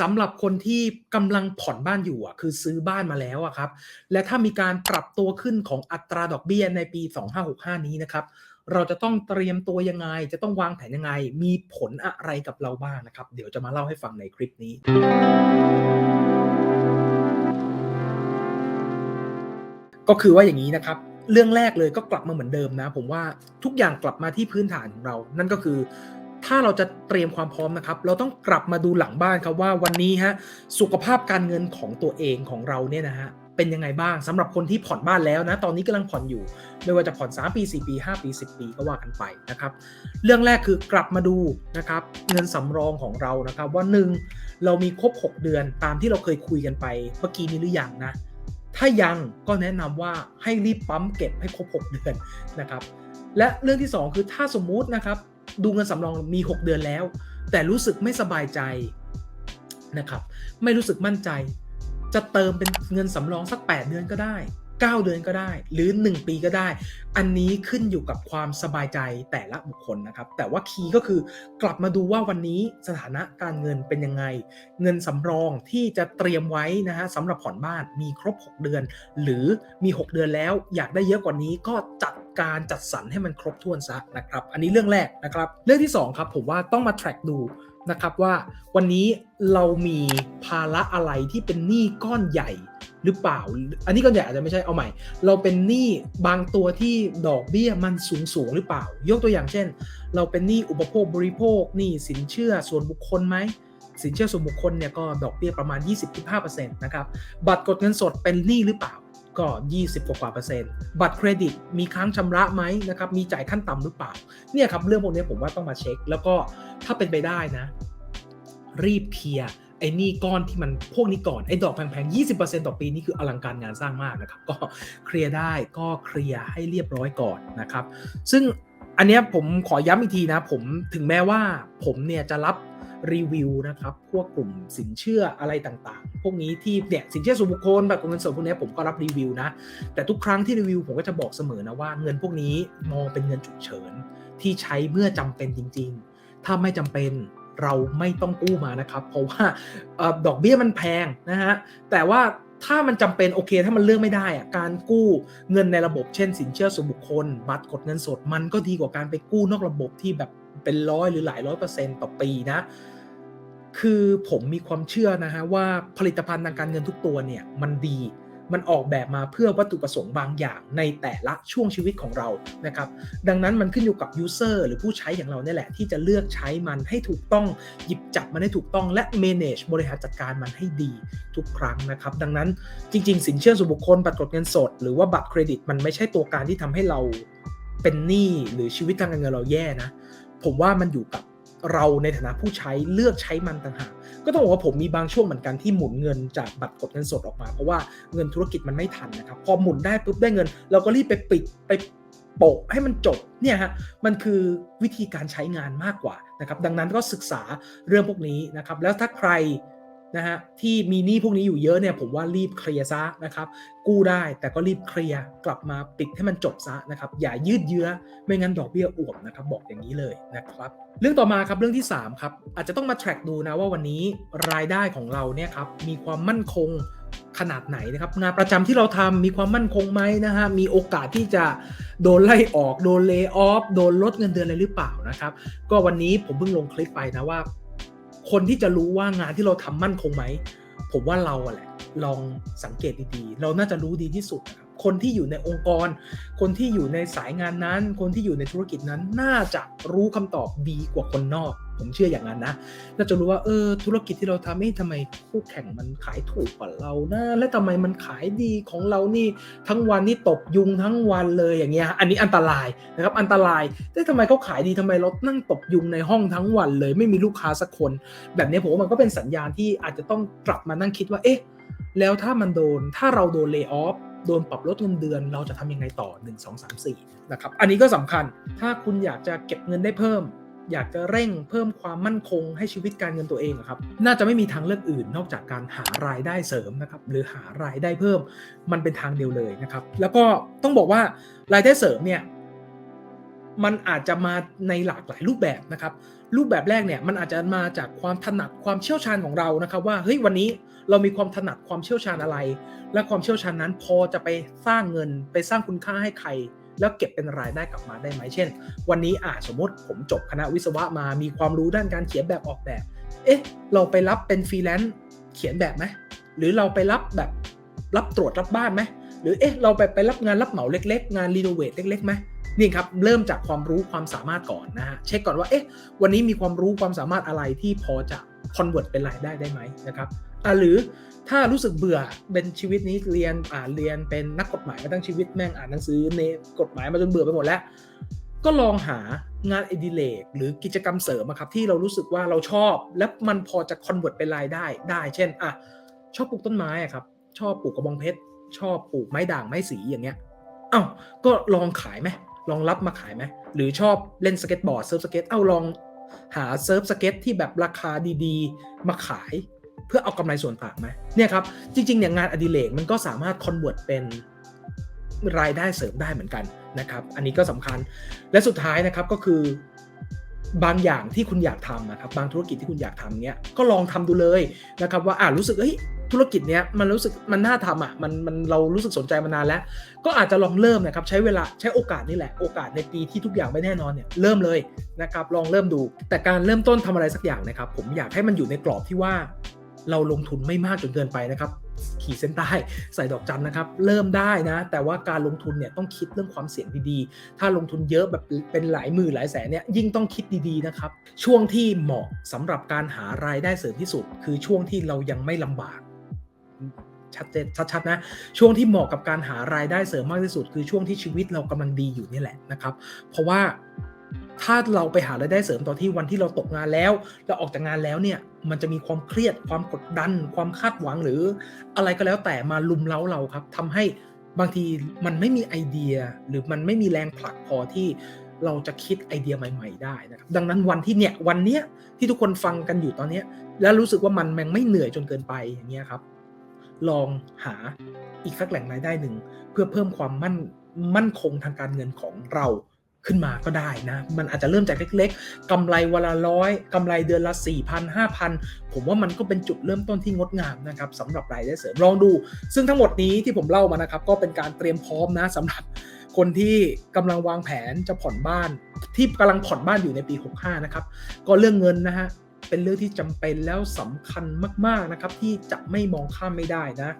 สำหรับคนที่กำลังผ่อนบ้านอยู่อะคือซื้อบ้านมาแล้วอะครับ และถ้ามีการปรับตัวขึ้นของอัตราดอกเบี้ยในปี 2565 นี้นะครับ เราจะต้องเตรียมตัวยังไง จะต้องวางแผนยังไง มีผลอะไรกับเราบ้างนะครับ เดี๋ยวจะมาเล่าให้ฟังในคลิปนี้ก็คือว่าอย่างนี้นะครับ เรื่องแรกเลยก็กลับมาเหมือนเดิมนะ ผมว่าทุกอย่างกลับมาที่พื้นฐานของเรา นั่นก็คือ ถ้าเราจะเตรียมความพร้อมนะครับ เราต้องกลับมาดูหลังบ้านครับว่าวันนี้ฮะสุขภาพการเงินของตัวเองของเราเนี่ยนะฮะเป็นยังไงบ้างสำหรับคนที่ผ่อนบ้านแล้วนะตอนนี้กำลังผ่อนอยู่ ไม่ว่าจะผ่อน 3 ปี 4 ปี 5 ปี 10 ปีก็ว่ากันไปนะครับ เรื่องแรกคือกลับมาดูนะครับเงินสำรองของเรานะครับว่า 1 เรามีครบ 6 เดือนตามที่เราเคยคุยกันไปเมื่อกี้นี้หรือยังนะ ถ้ายังก็แนะนำว่าให้รีบปั๊มเก็บให้ครบ 6 เดือนนะครับ และเรื่องที่ 2 คือถ้าสมมุตินะครับ ดูเงินสำรองมี 6 เดือนแล้ว แต่รู้สึกไม่สบายใจนะครับ ไม่รู้สึกมั่นใจ จะเติมเป็นเงินสำรองสัก 8 เดือนก็ได้ 9 เดือนก็ได้ หรือ 1 ปีก็ได้ อันนี้ขึ้นอยู่กับความสบายใจแต่ละบุคคลนะครับ แต่ว่าคีย์ก็คือกลับมาดูว่าวันนี้สถานะการเงินเป็นยังไง เงินสำรองที่จะเตรียมไว้นะฮะสำหรับผ่อนบ้านมีครบ 6 เดือน หรือมี 6 เดือนแล้ว อยากได้เยอะกว่านี้ก็จัดการจัดสรรให้มันครบถ้วนซะนะครับ อันนี้เรื่องแรกนะครับ เรื่องที่2ครับผมว่าต้องมา track ดู นะครับว่าวันนี้เรามีภาระอะไรที่เป็นหนี้ก้อนใหญ่หรือเปล่า อันนี้ก้อนใหญ่อาจจะไม่ใช่เอาใหม่ เราเป็นหนี้บางตัวที่ดอกเบี้ยมันสูงสูงหรือเปล่า ยกตัวอย่างเช่น เราเป็นหนี้อุปโภคบริโภคหนี้สินเชื่อส่วนบุคคลไหมสินเชื่อส่วนบุคคลเนี่ยก็ดอกเบี้ยประมาณ 20-15%นะครับบัตรกดเงินสดเป็นหนี้หรือเปล่า ก็ 20 กว่าเปอร์เซ็นต์ บัตรเครดิตมีค้างชำระไหมนะครับ มีจ่ายขั้นต่ำหรือเปล่า เนี่ยครับเรื่องพวกนี้ผมว่าต้องมาเช็ค แล้วก็ถ้าเป็นไปได้นะ รีบเคลียร์ไอ้นี่ก้อนที่มันพวกนี้ก่อน ไอ้ดอกแพงๆ 20%ต่อปีนี่คืออลังการงานสร้างมากนะครับ ก็เคลียร์ได้ก็เคลียร์ให้เรียบร้อยก่อนนะครับ ซึ่งอันเนี้ยผมขอย้ำอีกทีนะ ผมถึงแม้ว่าผมเนี่ยจะรับ รีวิวนะครับพวกกลุ่มสินเชื่ออะไรต่างๆ พวกนี้ที่เนี่ยสินเชื่อส่วนบุคคลแบบเงินสดพวกนี้ผมก็รับรีวิวนะ แต่ทุกครั้งที่รีวิวผมก็จะบอกเสมอนะว่าเงินพวกนี้มองเป็นเงินฉุกเฉินที่ใช้เมื่อจำเป็นจริง ๆ ถ้าไม่จำเป็นเราไม่ต้องกู้มานะครับ เพราะว่าออดอกเบี้ยมันแพงนะฮะแต่ว่าถ้ามันจำเป็นโอเค ถ้ามันเลือกไม่ได้อะการกู้เงินในระบบเช่น สินเชื่อส่วนบุคคล บัตรกดเงินสดมันก็ดีกว่าการไปกู้นอกระบบที่แบบเป็นร้อยหรือหลายร้อยเปอร์เซ็นต์ต่อปีนะ คือผมมีความเชื่อนะฮะว่าผลิตภัณฑ์ทางการเงินทุกตัวเนี่ยมันดีมันออกแบบมาเพื่อวัตถุประสงค์บางอย่างในแต่ละช่วงชีวิตของเรานะครับ ดังนั้นมันขึ้นอยู่กับยูเซอร์หรือผู้ใช้อย่างเราเนี่ยแหละ ที่จะเลือกใช้มันให้ถูกต้องหยิบจับมันให้ถูกต้องและ manage บริหารจัดการมันให้ดีทุกครั้งนะครับ ดังนั้นจริง ๆ สินเชื่อส่วนบุคคลบัตรกดเงินสด หรือว่าบัตรเครดิตมันไม่ใช่ตัวการที่ทำให้เราเป็นหนี้หรือชีวิตทางการเงินเราแย่นะ ผมว่ามันอยู่กับ เราในฐานะผู้ใช้เลือกใช้มันต่างหากก็ต้องบอกว่าผมมีบางช่วงเหมือนกันที่หมุนเงินจากบัตรกดเงินสดออกมา เพราะว่าเงินธุรกิจมันไม่ทันนะครับพอหมุนได้ปุ๊บได้เงิน เราก็รีบไปปิดไปโปะให้มันจบเนี่ยฮะมันคือวิธีการใช้งานมากกว่านะครับดังนั้นก็ศึกษาเรื่องพวกนี้นะครับแล้วถ้าใคร นะฮะที่มีหนี้พวกนี้อยู่เยอะเนี่ยผมว่ารีบเคลียร์ซะนะครับกู้ได้แต่ก็รีบเคลียร์กลับมาปิดให้มันจบซะนะครับอย่ายืดเยื้อไม่งั้นดอกเบี้ยอ่วมนะครับบอกอย่างนี้เลยนะครับเรื่องต่อมาครับเรื่องที่ 3 ครับ อาจจะต้องมา track ดูนะว่าวันนี้รายได้ของเราเนี่ยครับมีความมั่นคงขนาดไหนนะครับงานประจำที่เราทำมีความมั่นคงไหมนะฮะมีโอกาสที่จะโดนไล่ออกโดนเล y o อ f โดนลดเงินเดือนอะไรหรือเปล่านะครับก็วันนี้ผมเพิ่งลงคลิปไปนะว่า คนที่จะรู้ว่างานที่เราทำมั่นคงไหม ผมว่าเราแหละ ลองสังเกตดีๆ เราน่าจะรู้ดีที่สุดนะครับ คนที่อยู่ในองค์กร คนที่อยู่ในสายงานนั้น คนที่อยู่ในธุรกิจนั้นน่าจะรู้คำตอบดีกว่าคนนอก ผมเชื่ออย่างนั้นนะน่าจะรู้ว่าเออธุรกิจที่เราทำเอ๊ะทำไมคู่แข่งมันขายถูกกว่าเรานะและทำไมมันขายดีของเรานี่ทั้งวันนี่ตบยุงทั้งวันเลยอย่างเงี้ยอันนี้อันตรายนะครับอันตรายแต่ทำไมเขาขายดีทำไมเรานั่งตบยุงในห้องทั้งวันเลย ไม่มีลูกค้าสักคน แบบนี้ผมว่ามันก็เป็นสัญญาณที่อาจจะต้องกลับมานั่งคิดว่าเอ๊ะแล้วถ้ามันโดน ถ้าเราโดนเลิกออฟ โดนปรับลดเงินเดือน เราจะทำยังไงต่อ 1 2 3 4นะครับอันนี้ก็สำคัญถ้าคุณอยากจะเก็บเงินได้เพิ่ม อยากจะเร่งเพิ่มความมั่นคงให้ชีวิตการเงินตัวเองอะครับน่าจะไม่มีทางเลือกอื่นนอกจากการหารายได้เสริมนะครับหรือหารายได้เพิ่มมันเป็นทางเดียวเลยนะครับแล้วก็ต้องบอกว่ารายได้เสริมเนี่ย มันอาจจะมาในหลากหลายรูปแบบนะครับ รูปแบบแรกเนี่ยมันอาจจะมาจากความถนัดความเชี่ยวชาญของเรานะครับ ว่าเฮ้ยวันนี้เรามีความถนัดความเชี่ยวชาญอะไร และความเชี่ยวชาญนั้นพอจะไปสร้างเงินไปสร้างคุณค่าให้ใคร แล้วเก็บเป็นรายได้กลับมาได้ไหมเช่น วันนี้อาจสมมติผมจบคณะวิศวะมามีความรู้ด้านการเขียนแบบออกแบบ เอ๊ะ เราไปรับเป็นฟรีแลนซ์เขียนแบบไหมหรือเราไปรับแบบรับตรวจรับบ้านไหมหรือเอ๊ะเราไปไปรับงานรับเหมาเล็ก ๆ งานรีโนเวทเล็กๆไหม นี่ครับเริ่มจากความรู้ความสามารถก่อนนะฮะเช็คก่อนว่าเอ๊ะวันนี้มีความรู้ความสามารถอะไรที่พอจะคอนเวิร์ตเป็นรายได้ได้ไหมนะครับอ่าหรือถ้ารู้สึกเบื่อเป็นชีวิตนี้เรียนอ่านเรียนเป็นนักกฎหมายมาตั้งชีวิตแม่งอ่านหนังสือในกฎหมายมาจนเบื่อไปหมดแล้ว ก็ลองหางานอดิเรกหรือกิจกรรมเสริมครับที่เรารู้สึกว่าเราชอบ และมันพอจะคอนเวิร์ตเป็นรายได้ได้ เช่นอะชอบปลูกต้นไม้อะครับชอบปลูกกระบองเพชรชอบปลูกไม้ด่างไม้สีอย่างเงี้ยเอ้าก็ลองขายไหม ลองรับมาขายไหมหรือชอบเล่นสเก็ตบอร์ดเซิร์ฟสเก็ตเอ้าลองหาเซิร์ฟสเก็ตที่แบบราคาดีๆ มาขาย เพื่อเอากำไรส่วนต่างไหมเนี่ยครับ จริงๆเนี่ยงานอดิเรกมันก็สามารถคอนเวิร์ตเป็นรายได้เสริมได้เหมือนกันนะครับ อันนี้ก็สำคัญและสุดท้ายนะครับก็คือบางอย่างที่คุณอยากทำนะครับบางธุรกิจที่คุณอยากทำเนี้ยก็ลองทำดูเลยนะครับว่าอ่ารู้สึกเฮ้ย ธุรกิจเนี้ยมันรู้สึกมันน่าทำอะมันมันเรารู้สึกสนใจมานานแล้ว ก็อาจจะลองเริ่มนะครับใช้เวลาใช้โอกาสนี่แหละโอกาสในปีที่ทุกอย่างไม่แน่นอนเนี่ยเริ่มเลยนะครับลองเริ่มดู แต่การเริ่มต้นทำอะไรสักอย่างนะครับผมอยากให้มันอยู่ในกรอบที่ว่า เราลงทุนไม่มากจนเกินไปนะครับขีดเส้นใต้ใส่ดอกจันนะครับเริ่มได้นะ แต่ว่าการลงทุนเนี่ยต้องคิดเรื่องความเสี่ยงดีๆ ถ้าลงทุนเยอะแบบเป็นหลายหมื่นหลายแสนเนี่ยยิ่งต้องคิดดีๆนะครับช่วงที่เหมาะสำหรับการหารายได้เสริมที่สุด คือช่วงที่เรายังไม่ลำบาก ชัดเจนชัดๆนะ ช่วงที่เหมาะกับการหารายได้เสริมมากที่สุด คือช่วงที่ชีวิตเรากำลังดีอยู่นี่แหละนะครับ เพราะว่าถ้าเราไปหารายได้เสริมตอนที่วันที่เราตกงานแล้ว เราออกจากงานแล้วเนี่ย มันจะมีความเครียดความกดดัน ความคาดหวังหรืออะไรก็แล้วแต่มาลุมเล้าเราครับทำให้บางทีมันไม่มีไอเดียหรือมันไม่มีแรงผลักพอที่เราจะคิดไอเดียใหม่ ๆ ได้นะครับดังนั้นวันที่เนี่ยวันเนี้ยที่ทุกคนฟังกันอยู่ตอนเนี้ยแล้วรู้สึกว่ามันแม่งไม่เหนื่อยจนเกินไปอย่างเงี้ยครับ ลองหาอีกสักแหล่งรายได้หนึ่ง เพื่อเพิ่มความมั่นมั่นคงทางการเงินของเราขึ้นมาก็ได้นะ มันอาจจะเริ่มจากเล็กๆกำไรวันละร้อยกำไรเดือนละ 4 0 0 0 5,000 ผมว่ามันก็เป็นจุดเริ่มต้นที่งดงามนะครับสำหรับรายได้เสริมลองดู ซึ่งทั้งหมดนี้ที่ผมเล่ามานะครับ ก็เป็นการเตรียมพร้อมนะสำหรับคนที่กำลังวางแผนจะผ่อนบ้าน ที่กำลังผ่อนบ้านอยู่ในปี 65 นะครับ ก็เรื่องเงินนะฮะ เป็นเรื่องที่จำเป็นแล้วสำคัญมากๆนะครับ ที่จะไม่มองข้ามไม่ได้นะ